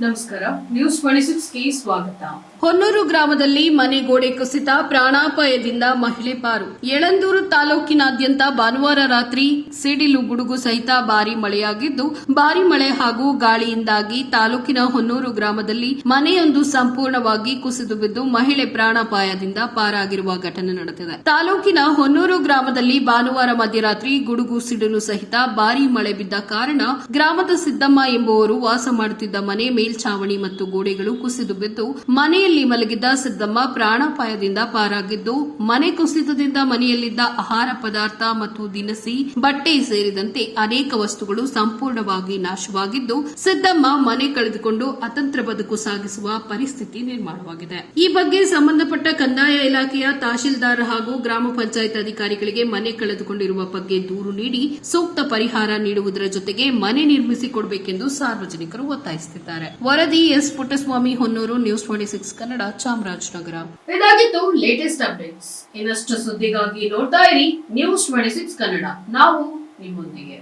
ನಮಸ್ಕಾರ. News twenty ಸಿಕ್ಸ್ಗೆ ಸ್ವಾಗತ. ಹೊನ್ನೂರು ಗ್ರಾಮದಲ್ಲಿ ಮನೆ ಗೋಡೆ ಕುಸಿತ ಪ್ರಾಣಾಪಾಯದಿಂದ ಮಹಿಳೆ ಪಾರು. ಯಳಂದೂರು ತಾಲೂಕಿನಾದ್ಯಂತ ಭಾನುವಾರ ರಾತ್ರಿ ಸಿಡಿಲು ಗುಡುಗು ಸಹಿತ ಭಾರಿ ಮಳೆಯಾಗಿದ್ದು, ಭಾರಿ ಮಳೆ ಹಾಗೂ ಗಾಳಿಯಿಂದಾಗಿ ತಾಲೂಕಿನ ಹೊನ್ನೂರು ಗ್ರಾಮದಲ್ಲಿ ಮನೆಯೊಂದು ಸಂಪೂರ್ಣವಾಗಿ ಕುಸಿದು ಬಿದ್ದು ಮಹಿಳೆ ಪ್ರಾಣಾಪಾಯದಿಂದ ಪಾರಾಗಿರುವ ಘಟನೆ ನಡೆದಿದೆ. ತಾಲೂಕಿನ ಹೊನ್ನೂರು ಗ್ರಾಮದಲ್ಲಿ ಭಾನುವಾರ ಮಧ್ಯರಾತ್ರಿ ಗುಡುಗು ಸಿಡಿಲು ಸಹಿತ ಭಾರಿ ಮಳೆ ಬಿದ್ದ ಕಾರಣ ಗ್ರಾಮದ ಸಿದ್ದಮ್ಮ ಎಂಬುವರು ವಾಸ ಮಾಡುತ್ತಿದ್ದ ಮನೆ ಮೇಲ್ಛಾವಣಿ ಮತ್ತು ಗೋಡೆಗಳು ಕುಸಿದು ಬಿದ್ದು ಮನೆಯಲ್ಲಿ ಮಲಗಿದ್ದ ಸಿದ್ದಮ್ಮ ಪ್ರಾಣಾಪಾಯದಿಂದ ಪಾರಾಗಿದ್ದು ಮನೆ ಕುಸಿತದಿಂದ ಮನೆಯಲ್ಲಿದ್ದ ಆಹಾರ ಪದಾರ್ಥ ಮತ್ತು ದಿನಸಿ, ಬಟ್ಟೆ ಸೇರಿದಂತೆ ಅನೇಕ ವಸ್ತುಗಳು ಸಂಪೂರ್ಣವಾಗಿ ನಾಶವಾಗಿದ್ದು ಸಿದ್ದಮ್ಮ ಮನೆ ಕಳೆದುಕೊಂಡು ಅತಂತ್ರ ಬದುಕು ಸಾಗಿಸುವ ಪರಿಸ್ಥಿತಿ ನಿರ್ಮಾಣವಾಗಿದೆ. ಈ ಬಗ್ಗೆ ಸಂಬಂಧಪಟ್ಟ ಕಂದಾಯ ಇಲಾಖೆಯ ತಹಶೀಲ್ದಾರ್ ಹಾಗೂ ಗ್ರಾಮ ಪಂಚಾಯತ್ ಅಧಿಕಾರಿಗಳಿಗೆ ಮನೆ ಕಳೆದುಕೊಂಡಿರುವ ಬಗ್ಗೆ ದೂರು ನೀಡಿ ಸೂಕ್ತ ಪರಿಹಾರ ನೀಡುವುದರ ಜೊತೆಗೆ ಮನೆ ನಿರ್ಮಿಸಿಕೊಡಬೇಕೆಂದು ಸಾರ್ವಜನಿಕರು ಒತ್ತಾಯಿಸುತ್ತಿದ್ದಾರೆ. ವರದಿ S Puttaswamy Honnur, news twenty six, Kannada, Chamarajanagar. ಇದಾಗಿತ್ತು ಲೇಟೆಸ್ಟ್ ಅಪ್ಡೇಟ್ಸ್ ಇನ್ನಷ್ಟು ಸುದ್ದಿಗಾಗಿ ನೋಡ್ತಾ ಇರಿ ನ್ಯೂಸ್ ಟ್ವೆಂಟಿ ಸಿಕ್ಸ್ ಕನ್ನಡ. ನಾವು ನಿಮ್ಮೊಂದಿಗೆ.